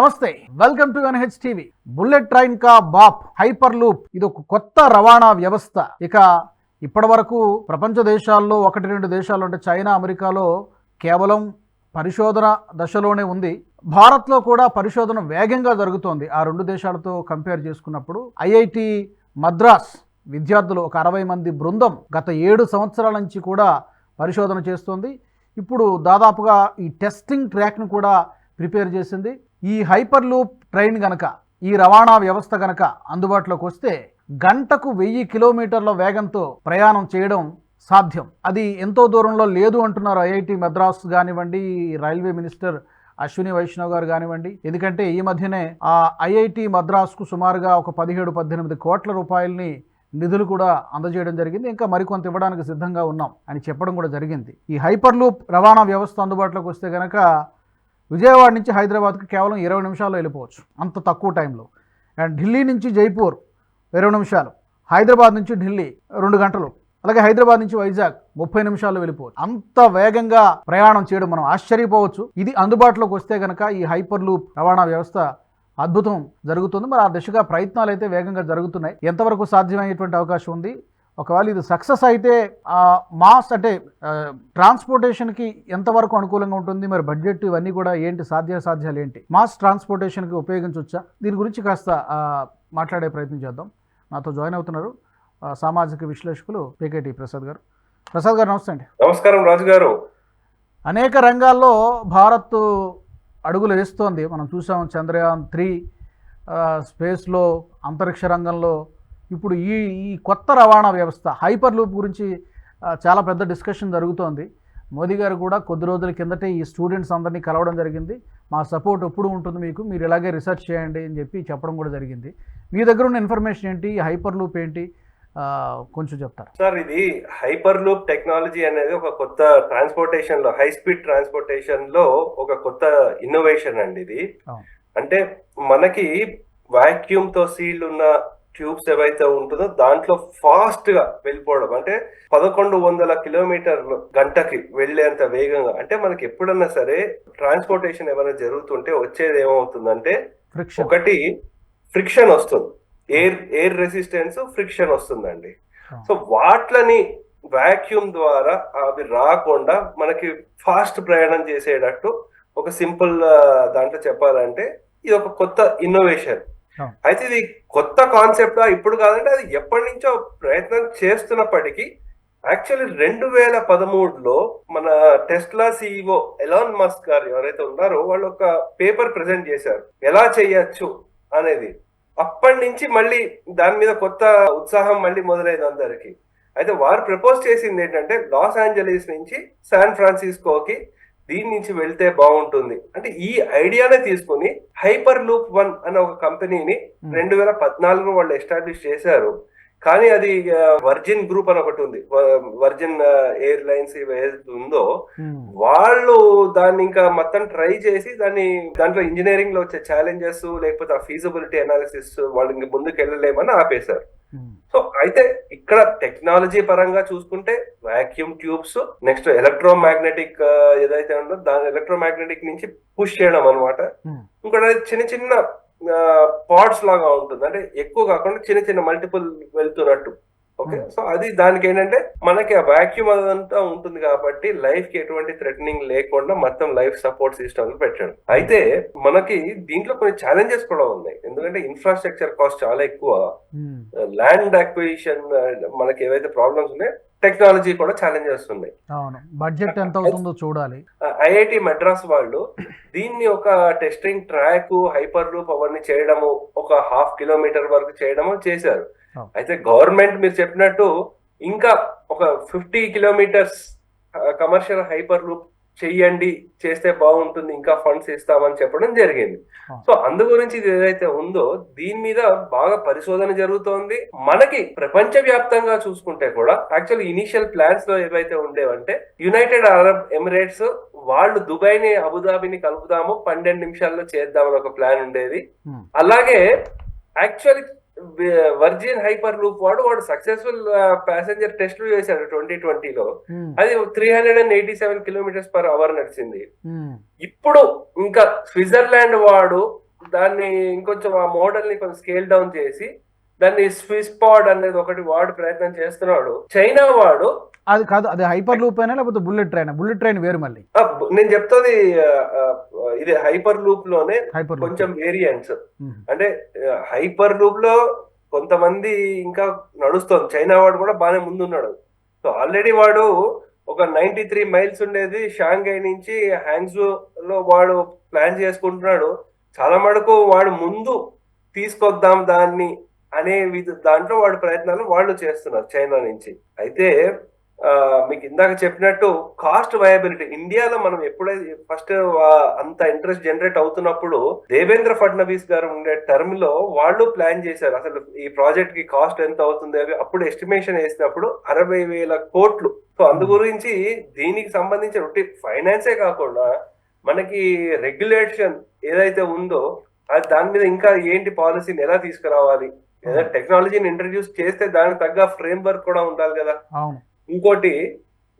నమస్తే welcome to NH TV. Bullet train కా బాప్ హైపర్ లూప్. ఇది ఒక కొత్త రవాణా వ్యవస్థ. ఇక ఇప్పటి వరకు ప్రపంచ దేశాల్లో ఒకటి రెండు దేశాలు అంటే చైనా అమెరికాలో కేవలం పరిశోధన దశలోనే ఉంది. భారత్లో కూడా పరిశోధన వేగంగా జరుగుతోంది. ఆ రెండు దేశాలతో కంపేర్ చేసుకున్నప్పుడు ఐఐటి మద్రాస్ విద్యార్థులు ఒక అరవై మంది బృందం గత ఏడు సంవత్సరాల నుంచి కూడా పరిశోధన చేస్తోంది. ఇప్పుడు దాదాపుగా ఈ టెస్టింగ్ ట్రాక్ను కూడా ప్రిపేర్ చేసింది. ఈ హైపర్ లూప్ ట్రైన్ గనక ఈ రవాణా వ్యవస్థ గనక అందుబాటులోకి వస్తే గంటకు వెయ్యి కిలోమీటర్ల వేగంతో ప్రయాణం చేయడం సాధ్యం. అది ఎంతో దూరంలో లేదు అంటున్నారు ఐఐటి మద్రాస్ కానివ్వండి రైల్వే మినిస్టర్ అశ్విని వైష్ణవ్ గారు కానివ్వండి. ఎందుకంటే ఈ మధ్యనే ఆ ఐఐటి మద్రాస్కు సుమారుగా ఒక పదిహేడు పద్దెనిమిది కోట్ల రూపాయలని నిధులు కూడా అందజేయడం జరిగింది. ఇంకా మరికొంత ఇవ్వడానికి సిద్ధంగా ఉన్నాం అని చెప్పడం కూడా జరిగింది. ఈ హైపర్ లూప్ రవాణా వ్యవస్థ అందుబాటులోకి వస్తే కనుక విజయవాడ నుంచి హైదరాబాద్కి కేవలం ఇరవై నిమిషాల్లో వెళ్ళిపోవచ్చు. అంత తక్కువ టైంలో. అండ్ ఢిల్లీ నుంచి జైపూర్ ఇరవై నిమిషాలు. హైదరాబాద్ నుంచి ఢిల్లీ రెండు గంటలు. అలాగే హైదరాబాద్ నుంచి వైజాగ్ ముప్పై నిమిషాల్లో వెళ్ళిపోవచ్చు. అంత వేగంగా ప్రయాణం చేయడం మనం ఆశ్చర్యపోవచ్చు. ఇది అందుబాటులోకి వస్తే కనుక ఈ హైపర్ లూప్ రవాణా వ్యవస్థ అద్భుతం జరుగుతుంది. మరి ఆ దిశగా ప్రయత్నాలు అయితే వేగంగా జరుగుతున్నాయి. ఎంతవరకు సాధ్యమయ్యేటువంటి అవకాశం ఉంది? ఒకవేళ ఇది సక్సెస్ అయితే మాస్ అంటే ట్రాన్స్పోర్టేషన్కి ఎంతవరకు అనుకూలంగా ఉంటుంది మరి బడ్జెట్ ఇవన్నీ కూడా ఏంటి సాధ్యాసాధ్యాలు ఏంటి? మాస్ ట్రాన్స్పోర్టేషన్కి ఉపయోగించవచ్చా దీని గురించి కాస్త మాట్లాడే ప్రయత్నం చేద్దాం. నాతో జాయిన్ అవుతున్నారు సామాజిక విశ్లేషకులు పికేటి ప్రసాద్ గారు. ప్రసాద్ గారు నమస్తే అండి. నమస్కారం రాజు గారు. అనేక రంగాల్లో భారత్ అడుగులు వేస్తోంది. మనం చూసాం చంద్రయాన్ త్రీ స్పేస్లో అంతరిక్ష రంగంలో ఇప్పుడు ఈ ఈ కొత్త రవాణా వ్యవస్థ హైపర్ లూప్ గురించి చాలా పెద్ద డిస్కషన్ జరుగుతోంది. మోదీ గారు కూడా కొద్ది రోజుల కిందటే ఈ స్టూడెంట్స్ అందరినీ కలవడం జరిగింది. మా సపోర్ట్ ఎప్పుడు ఉంటుంది మీకు మీరు ఇలాగే రీసెర్చ్ చేయండి అని చెప్పి చెప్పడం కూడా జరిగింది. మీ దగ్గర ఉన్న ఇన్ఫర్మేషన్ ఏంటి? హైపర్ లూప్ ఏంటి? కొంచెం చెప్తారా? సార్ ఇది హైపర్ లూప్ టెక్నాలజీ అనేది ఒక కొత్త ట్రాన్స్పోర్టేషన్లో హై స్పీడ్ ట్రాన్స్పోర్టేషన్లో ఒక కొత్త ఇన్నోవేషన్ అండి ఇది. అంటే మనకి వాక్యూమ్తో సీల్డ్ ఉన్న ట్యూబ్స్ ఏవైతే ఉంటుందో దాంట్లో ఫాస్ట్గా వెళ్ళిపోవడం. అంటే పదకొండు వందల కిలోమీటర్లు గంటకి వెళ్ళేంత వేగంగా. అంటే మనకి ఎప్పుడన్నా సరే ట్రాన్స్పోర్టేషన్ ఏమైనా జరుగుతుంటే వచ్చేది ఏమవుతుందంటే ఫ్రిక్షన్. ఒకటి ఫ్రిక్షన్ వస్తుంది. ఎయిర్ ఎయిర్ రెసిస్టెన్స్ ఫ్రిక్షన్ వస్తుందండి. సో వాట్లని వాక్యూమ్ ద్వారా అవి రాకుండా మనకి ఫాస్ట్ ప్రయాణం చేసేటట్టు ఒక సింపుల్ దాంట్లో చెప్పాలంటే ఇది ఒక కొత్త ఇన్నోవేషన్. అయితే ఇది కొత్త కాన్సెప్ట్ ఇప్పుడు కాదంటే అది ఎప్పటి నుంచో ప్రయత్నం చేస్తున్నప్పటికీ యాక్చువల్లీ రెండు వేల పదమూడులో మన టెస్లా సిఇఓ ఎలాన్ మస్క్ గారు ఎవరైతే ఉన్నారో వాళ్ళు ఒక పేపర్ ప్రెజెంట్ చేశారు. ఎలా చేయొచ్చు అనేది. అప్పటి నుంచి మళ్ళీ దాని మీద కొత్త ఉత్సాహం మళ్ళీ మొదలైంది అందరికి. అయితే వారు ప్రపోజ్ చేసింది ఏంటంటే లాస్ ఏంజలీస్ నుంచి శాన్ ఫ్రాన్సిస్కోకి దీని నుంచి వెళ్తే బాగుంటుంది. అంటే ఈ ఐడియానే తీసుకుని హైపర్ లూప్ వన్ అనే ఒక కంపెనీని. రెండు వేల పద్నాలుగులో వాళ్ళు ఎస్టాబ్లిష్ చేశారు. కానీ అది వర్జిన్ గ్రూప్ అని ఒకటి ఉంది. వర్జిన్ ఎయిర్ లైన్స్ ఏదైతే ఉందో వాళ్ళు దాన్ని ఇంకా మొత్తం ట్రై చేసి దాన్ని దాంట్లో ఇంజనీరింగ్లో వచ్చే ఛాలెంజెస్ లేకపోతే ఆ ఫీజిబిలిటీ అనాలిసిస్ వాళ్ళు ఇంక ముందుకు వెళ్ళలేమని ఆపేశారు సో అయితే ఇక్కడ టెక్నాలజీ పరంగా చూసుకుంటే వాక్యూమ్ ట్యూబ్స్ నెక్స్ట్ ఎలక్ట్రోమాగ్నెటిక్ ఏదైతే ఉందో దాని ఎలక్ట్రోమాగ్నెటిక్ నుంచి పుష్ చేయడం అనమాట Hmm. ఇంకోటి చిన్న చిన్న పాడ్స్ లాగా ఉంటుంది. అంటే ఎక్కువ కాకుండా చిన్న చిన్న మల్టిపుల్ వెళ్తున్నట్టు. Okay Hmm. సో అది దానికి ఏంటంటే మనకి ఆ వాక్యూమ్ అదంతా ఉంటుంది కాబట్టి లైఫ్కి ఎటువంటి థ్రెటనింగ్ లేకుండా మొత్తం లైఫ్ సపోర్ట్ సిస్టమ్ పెట్టాడు. అయితే మనకి దీంట్లో కొన్ని ఛాలెంజెస్ కూడా ఉన్నాయి. ఎందుకంటే ఇన్ఫ్రాస్ట్రక్చర్ కాస్ట్ చాలా ఎక్కువ. ల్యాండ్ అక్విజిషన్ మనకి ఏవైతే ప్రాబ్లమ్స్ ఉన్నాయో టెక్నాలజీ కూడా ఛాలెంజెస్ ఉన్నాయి అవును. బడ్జెట్ ఎంత అవుతుందో చూడాలి. ఐఐటి మద్రాస్ వాళ్ళు దీన్ని ఒక టెస్టింగ్ ట్రాక్ హైపర్ లూప్ అవన్నీ చేయడము ఒక హాఫ్ కిలోమీటర్ వరకు చేయడము చేశారు. అయితే గవర్నమెంట్ మీరు చెప్పినట్టు ఇంకా ఒక fifty kilometres commercial hyperloop చెయ్యండి చేస్తే బాగుంటుంది ఇంకా ఫండ్స్ ఇస్తామని చెప్పడం జరిగింది. సో అందు గురించి ఇది ఏదైతే ఉందో దీని మీద బాగా పరిశోధన జరుగుతోంది మనకి ప్రపంచ వ్యాప్తంగా చూసుకుంటే కూడా యాక్చువల్ ఇనిషియల్ ప్లాన్స్లో ఏవైతే ఉండేవంటే యునైటెడ్ అరబ్ ఎమిరేట్స్ వాళ్ళు దుబాయ్ని అబుదాబిని కలుపుదాము పన్నెండు నిమిషాల్లో చేద్దామని ఒక ప్లాన్ ఉండేది. అలాగే యాక్చువల్లీ వర్జిన్ హైపర్ లూప్ వాడు వాడు సక్సెస్ఫుల్ ప్యాసింజర్ టెస్ట్లు చేశాడు ట్వంటీ ట్వంటీలో. ఉమ్, అది three hundred and eighty seven kilometres per hour నడిచింది. ఇప్పుడు ఇంకా స్విట్జర్లాండ్ వాడు దాన్ని ఇంకొంచెం ఆ మోడల్ని కొంచెం స్కేల్ డౌన్ చేసి దాన్ని స్విస్ పాడ్ అనేది ఒకటి వాడు ప్రయత్నం చేస్తున్నాడు. చైనా వాడు అది కాదు అది హైపర్ లూప్ అయినా లేకపోతే బుల్లెట్ ట్రైన్ బుల్లెట్ ట్రైన్ వేరు మళ్ళీ. నేను చెప్తుంది ఇది హైపర్ లూప్లోనే కొంచెం వేరియంట్స్ అంటే హైపర్ లూప్లో కొంతమంది ఇంకా నడుస్తోంది. చైనా వాడు కూడా బాగానే ముందున్నాడు. సో ఆల్రెడీ వాడు ఒక నైన్టీ త్రీ మైల్స్ ఉండేది. షాంఘై నుంచి హ్యాంగ్జూ లో వాడు ప్లాన్ చేసుకుంటున్నాడు. చాలా మటుకు వాడు ముందు తీసుకొద్దాం దాన్ని అనే విధ దాంట్లో వాడు ప్రయత్నాలు వాళ్ళు చేస్తున్నారు చైనా నుంచి. అయితే మీకు ఇందాక చెప్పినట్టు కాస్ట్ వయబిలిటీ ఇండియాలో మనం ఎప్పుడైతే ఫస్ట్ అంత ఇంట్రెస్ట్ జనరేట్ అవుతున్నప్పుడు దేవేంద్ర ఫడ్నవీస్ గారు ఉండే టర్మ్లో వాళ్ళు ప్లాన్ చేశారు. అసలు ఈ ప్రాజెక్ట్కి కాస్ట్ ఎంత అవుతుంది అవి అప్పుడు ఎస్టిమేషన్ వేసినప్పుడు అరవై వేల కోట్లు. సో అందు గురించి దీనికి సంబంధించిన ఒట్టి ఫైనాన్సే కాకుండా మనకి రెగ్యులేషన్ ఏదైతే ఉందో అది దాని మీద ఇంకా ఏంటి పాలసీని ఎలా తీసుకురావాలి? ఏదైనా టెక్నాలజీని ఇంట్రడ్యూస్ చేస్తే దానికి తగ్గ ఫ్రేమ్ వర్క్ కూడా ఉండాలి కదా. ఇంకోటి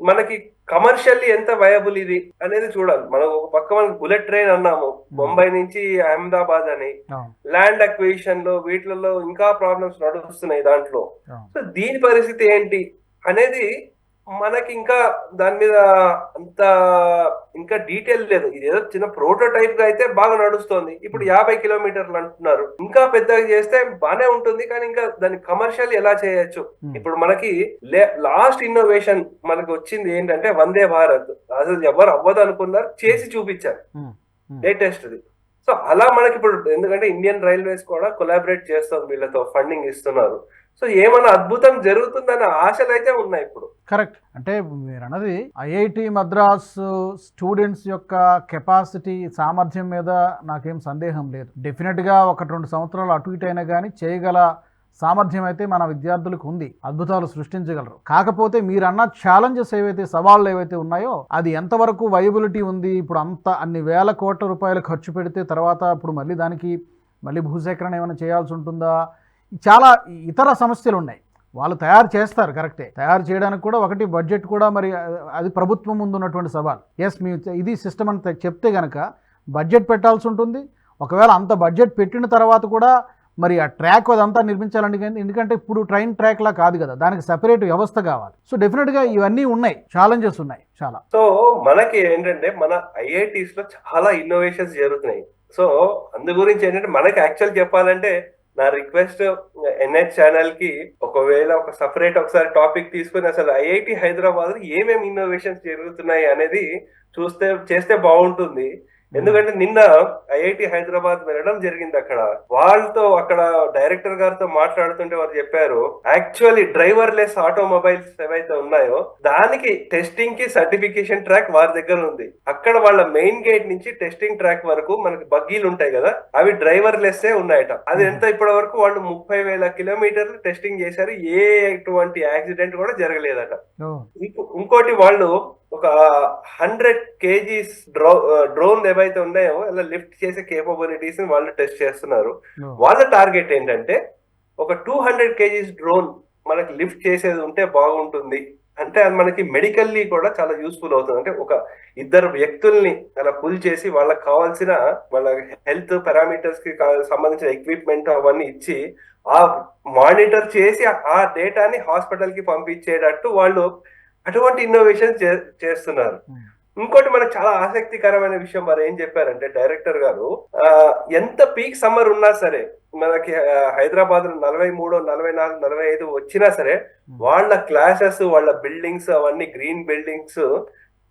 మనకి కమర్షియల్లీ ఎంత వయబుల్ ఇది అనేది చూడాలి. మనం ఒక పక్క మనకి బుల్లెట్ ట్రైన్ అన్నాము. ముంబై నుంచి అహ్మదాబాద్ అని. ల్యాండ్ అక్విజిషన్లో వీటిలలో ఇంకా ప్రాబ్లమ్స్ నడుస్తున్నాయి దాంట్లో. సో దీని పరిస్థితి ఏంటి అనేది మనకి ఇంకా దాని మీద అంత ఇంకా డీటెయిల్ లేదు. ఇది ఏదో చిన్న ప్రోటోటైప్గా అయితే బాగా నడుస్తోంది. ఇప్పుడు యాభై కిలోమీటర్లు అంటున్నారు. ఇంకా పెద్దగా చేస్తే బానే ఉంటుంది. కానీ ఇంకా దాన్ని కమర్షియల్ ఎలా చేయొచ్చు. ఇప్పుడు మనకి లాస్ట్ ఇన్నోవేషన్ మనకి వచ్చింది ఏంటంటే వందే భారత్. అసలు ఎవరు అవ్వదు అనుకున్నారు. చేసి చూపించారు. లేటెస్ట్ సో అలా మనకి ఇప్పుడు ఎందుకంటే ఇండియన్ రైల్వేస్ కూడా కొలాబరేట్ చేస్తుంది వీళ్ళతో ఫండింగ్ ఇస్తున్నారు. సో ఏమైనా అద్భుతం జరుగుతుందన్న ఆశలు అయితే ఉన్నాయి ఇప్పుడు. కరెక్ట్. అంటే మీరు అన్నది ఐఐటి మద్రాస్ స్టూడెంట్స్ యొక్క కెపాసిటీ సామర్థ్యం మీద నాకేం సందేహం లేదు. డెఫినెట్గా ఒక రెండు సంవత్సరాలు అటు ఇటు అయినా కానీ చేయగల సామర్థ్యం అయితే మన విద్యార్థులకు ఉంది. అద్భుతాలు సృష్టించగలరు. కాకపోతే మీరన్న ఛాలెంజెస్ ఏవైతే సవాళ్ళు ఏవైతే ఉన్నాయో అది ఎంతవరకు వైబిలిటీ ఉంది? ఇప్పుడు అంత అన్ని వేల కోట్ల రూపాయలు ఖర్చు పెడితే తర్వాత ఇప్పుడు మళ్ళీ దానికి మళ్ళీ భూసేకరణ ఏమైనా చేయాల్సి ఉంటుందా? చాలా ఇతర సమస్యలు ఉన్నాయి. వాళ్ళు తయారు చేస్తారు కరెక్టే. తయారు చేయడానికి కూడా ఒకటి బడ్జెట్ కూడా మరి అది ప్రభుత్వం ముందు ఉన్నటువంటి సవాల్. ఎస్ మీ ఇది సిస్టమ్ అని చెప్తే కనుక బడ్జెట్ పెట్టాల్సి ఉంటుంది. ఒకవేళ అంత బడ్జెట్ పెట్టిన తర్వాత కూడా మరి ఆ ట్రాక్ అదంతా నిర్మించాలండి కానీ- ఎందుకంటే ఇప్పుడు ట్రైన్ ట్రాక్ లా కాదు కదా. దానికి సెపరేట్ వ్యవస్థ కావాలి. సో డెఫినెట్గా ఇవన్నీ ఉన్నాయి. ఛాలెంజెస్ ఉన్నాయి చాలా. సో మనకి ఏంటంటే మన ఐఐటీస్లో చాలా ఇన్నోవేషన్స్ జరుగుతున్నాయి. సో అందు గురించి ఏంటంటే మనకి యాక్చువల్ చెప్పాలంటే నా రిక్వెస్ట్ ఎన్హెచ్ ఛానల్కి ఒకవేళ ఒక సపరేట్ ఒకసారి టాపిక్ తీసుకుని అసలు ఐఐటి హైదరాబాద్ ఏమేమి ఇన్నోవేషన్స్ జరుగుతున్నాయి అనేది చూస్తే చేస్తే బాగుంటుంది. ఎందుకంటే నిన్న ఐఐటి హైదరాబాద్ వెళ్ళడం జరిగింది అక్కడ. వాళ్ళతో అక్కడ డైరెక్టర్ గారితో మాట్లాడుతుంటే వారు చెప్పారు యాక్చువల్లీ డ్రైవర్ లెస్ ఆటోమొబైల్స్ ఏవైతే ఉన్నాయో దానికి టెస్టింగ్కి సర్టిఫికేషన్ ట్రాక్ వారి దగ్గర ఉంది. అక్కడ వాళ్ళ మెయిన్ గేట్ నుంచి టెస్టింగ్ ట్రాక్ వరకు మనకి బగ్గీలు ఉంటాయి కదా అవి డ్రైవర్ లెస్ ఉన్నాయట. అది ఎంత ఇప్పటి వరకు వాళ్ళు ముప్పై వేల కిలోమీటర్లు టెస్టింగ్ చేశారు ఏ ఎటువంటి యాక్సిడెంట్ కూడా జరగలేదట. ఇంకోటి వాళ్ళు ఒక హండ్రెడ్ కేజీస్ డ్రో డ్రోన్ ఏవైతే ఉన్నాయో అలా లిఫ్ట్ చేసే కేపబిలిటీస్ వాళ్ళు టెస్ట్ చేస్తున్నారు. వాళ్ళ టార్గెట్ ఏంటంటే ఒక టూ హండ్రెడ్ కేజీస్ డ్రోన్ మనకి లిఫ్ట్ చేసేది ఉంటే బాగుంటుంది. అంటే అది మనకి మెడికల్లీ కూడా చాలా యూస్ఫుల్ అవుతుంది. అంటే ఒక ఇద్దరు వ్యక్తుల్ని అలా పుల్ చేసి వాళ్ళకి కావాల్సిన వాళ్ళ హెల్త్ పారామీటర్స్కి కా- సంబంధించిన ఎక్విప్మెంట్ అవన్నీ ఇచ్చి ఆ మానిటర్ చేసి ఆ డేటాని హాస్పిటల్కి పంపించేటట్టు వాళ్ళు అటువంటి ఇన్నోవేషన్ చేస్తున్నారు. Hmm. ఇంకోటి మనకు చాలా ఆసక్తికరమైన విషయం మరి ఏం చెప్పారంటే డైరెక్టర్ గారు ఎంత పీక్ సమ్మర్ ఉన్నా సరే మనకి హైదరాబాద్లో నలభై మూడు నలభై నాలుగు నలభై ఐదు వచ్చినా సరే వాళ్ళ క్లాసెస్ వాళ్ళ బిల్డింగ్స్ అవన్నీ green buildings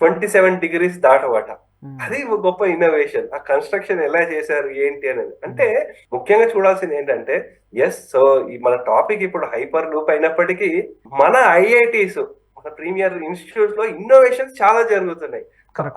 twenty seven degrees దాటవట. Um. అది గొప్ప ఇన్నోవేషన్ ఆ కన్స్ట్రక్షన్ ఎలా చేశారు ఏంటి అనేది. అంటే ముఖ్యంగా చూడాల్సింది ఏంటంటే ఎస్ సో ఈ మన టాపిక్ ఇప్పుడు హైపర్ లూప్ అయినప్పటికీ మన ఐఐటీస్ మన ప్రీమియర్ ఇన్స్టిట్యూట్స్లో ఇన్నోవేషన్స్ చాలా జరుగుతున్నాయి.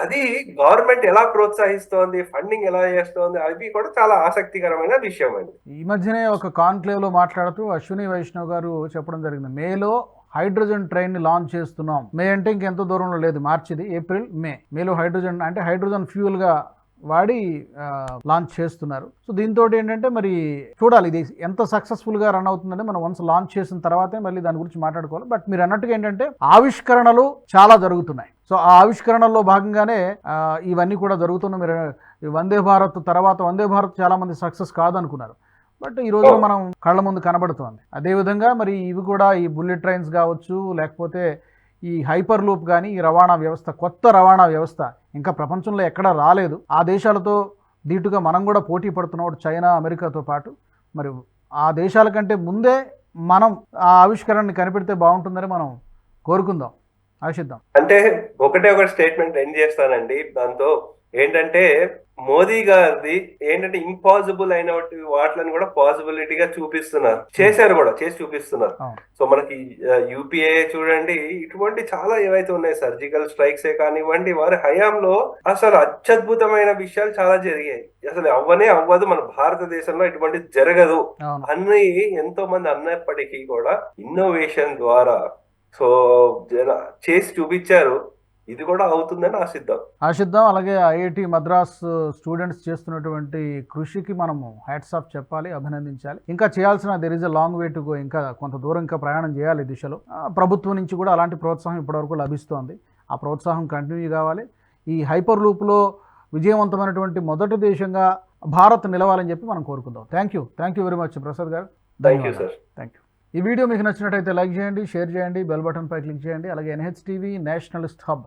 అది గవర్నమెంట్ ఎలా ప్రోత్సహిస్తోంది ఫండింగ్ ఎలా చేస్తోంది అవి కూడా చాలా ఆసక్తికరమైన విషయం అండి. ఈ మధ్యనే ఒక కాన్క్లేవ్లో మాట్లాడుతూ అశ్విని వైష్ణవ్ గారు చెప్పడం జరిగింది. మేలో హైడ్రోజన్ ట్రైన్ని లాంచ్ చేస్తున్నాం. మే అంటే ఇంకెంత దూరంలో లేదు. మార్చిది ఏప్రిల్ మే మేలో హైడ్రోజన్ అంటే హైడ్రోజన్ ఫ్యూయల్గా వాడి లాంచ్ చేస్తున్నారు. సో దీంతో ఏంటంటే మరి చూడాలి ఇది ఎంత సక్సెస్ఫుల్గా రన్ అవుతుందంటే మనం వన్స్ లాంచ్ చేసిన తర్వాతే మళ్ళీ దాని గురించి మాట్లాడుకోవాలి. బట్ మీరు అన్నట్టుగా ఏంటంటే ఆవిష్కరణలు చాలా జరుగుతున్నాయి. సో ఆ ఆవిష్కరణల్లో భాగంగానే ఇవన్నీ కూడా జరుగుతున్న మీరు వందే భారత్ తర్వాత వందే భారత్ చాలామంది సక్సెస్ కాదనుకున్నారు. బట్ ఈ రోజులో మనం కళ్ళ ముందు కనబడుతోంది. అదేవిధంగా మరి ఇవి కూడా ఈ బుల్లెట్ ట్రైన్స్ కావచ్చు లేకపోతే ఈ హైపర్ లూప్ కానీ ఈ రవాణా వ్యవస్థ కొత్త రవాణా వ్యవస్థ ఇంకా ప్రపంచంలో ఎక్కడా రాలేదు. ఆ దేశాలతో దీటుగా మనం కూడా పోటీ పడుతున్నాడు చైనా అమెరికాతో పాటు. మరి ఆ దేశాల కంటే ముందే మనం ఆ ఆవిష్కరణని కనిపెడితే బాగుంటుందని మనం కోరుకుందాం. ఆశిద్దాం. అంటే ఒకటే ఒక స్టేట్మెంట్ ఎండ్ చేస్తానండి. దాంతో ఏంటంటే మోదీ గారిది ఏంటంటే ఇంపాసిబుల్ అయిన వాటిని కూడా పాసిబిలిటీగా చూపిస్తున్నారు. చేశారు కూడా చేసి చూపిస్తున్నారు. అవును. సో మనకి యూపీఏ చూడండి ఇటువంటి చాలా ఏవైతే ఉన్నాయి సర్జికల్ స్ట్రైక్స్ ఏ కానివ్వండి వారి హయాంలో అసలు అత్యద్భుతమైన విషయాలు చాలా జరిగాయి. అసలు అవ్వనే అవ్వదు మన భారతదేశంలో ఇటువంటి జరగదు అన్ని ఎంతో మంది అన్నప్పటికీ కూడా ఇన్నోవేషన్ ద్వారా సో చేసి చూపించారు. ఇది కూడా అవుతుందని ఆశిద్దాం. ఆశిద్దాం. అలాగే ఐఐటి మద్రాస్ స్టూడెంట్స్ చేస్తున్నటువంటి కృషికి మనము హ్యాట్స్ ఆఫ్ చెప్పాలి అభినందించాలి. ఇంకా చేయాల్సిన there is a long way to go ఇంకా కొంత దూరం ఇంకా ప్రయాణం చేయాలి దిశలో. ప్రభుత్వం నుంచి కూడా అలాంటి ప్రోత్సాహం ఇప్పటివరకు లభిస్తోంది. ఆ ప్రోత్సాహం కంటిన్యూ కావాలి. ఈ హైపర్ లూప్లో విజయవంతమైనటువంటి మొదటి దేశంగా భారత్ నిలవాలని చెప్పి మనం కోరుకుందాం. Thank you thank you very much Prasad గారు. థ్యాంక్ యూ ధన్యవాదాలు. సార్ థ్యాంక్ యూ ఈ వీడియో మీకు నచ్చినట్టయితే లైక్ చేయండి షేర్ చేయండి బెల్ బటన్ పై క్లిక్ చేయండి. అలాగే NH TV nationalist hub